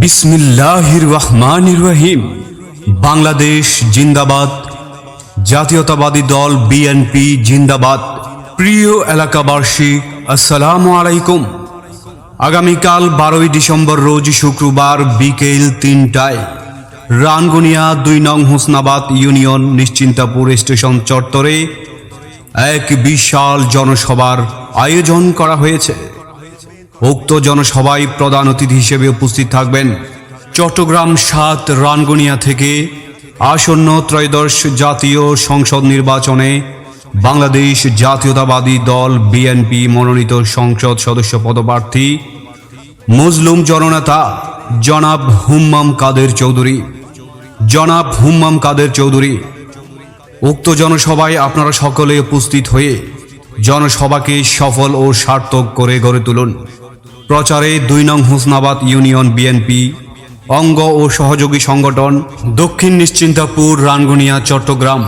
বিসমিল্লাহির রহমানির রহিম বাংলাদেশ জিন্দাবাদ। জাতীয়তাবাদী দল বিএনপি জিন্দাবাদ। প্রিয় এলাকাবাসী, আসসালামু আলাইকুম। আগামীকাল বারোই ডিসেম্বর রোজ শুক্রবার বিকেল তিনটায় রানগুনিয়া দুই নং হোসনাবাদ ইউনিয়ন নিশ্চিন্তাপুর স্টেশন চত্বরে এক বিশাল জনসভার আয়োজন করা হয়েছে। উক্ত জনসভায় প্রধান অতিথি হিসেবে উপস্থিত থাকবেন চট্টগ্রাম সাত রানগুনিয়া থেকে আসন্ন ত্রয়োদশ জাতীয় সংসদ নির্বাচনে বাংলাদেশ জাতীয়তাবাদী দল বিএনপি মনোনীত সংসদ সদস্য পদপ্রার্থী মুসলুম জননেতা জনাব হুম্মাম কাদের চৌধুরী। জনাব হুম্মাম কাদের চৌধুরী। উক্ত জনসভায় আপনারা সকলে উপস্থিত হয়ে জনসভাকে সফল ও সার্থক করে গড়ে তুলুন। প্রচারে দুই নং হুসনাবাদ ইউনিয়ন বিএনপি অঙ্গ ও সহযোগী সংগঠন দক্ষিণ নিশ্চিন্তাপুর রানগুনিয়া চট্টগ্রাম।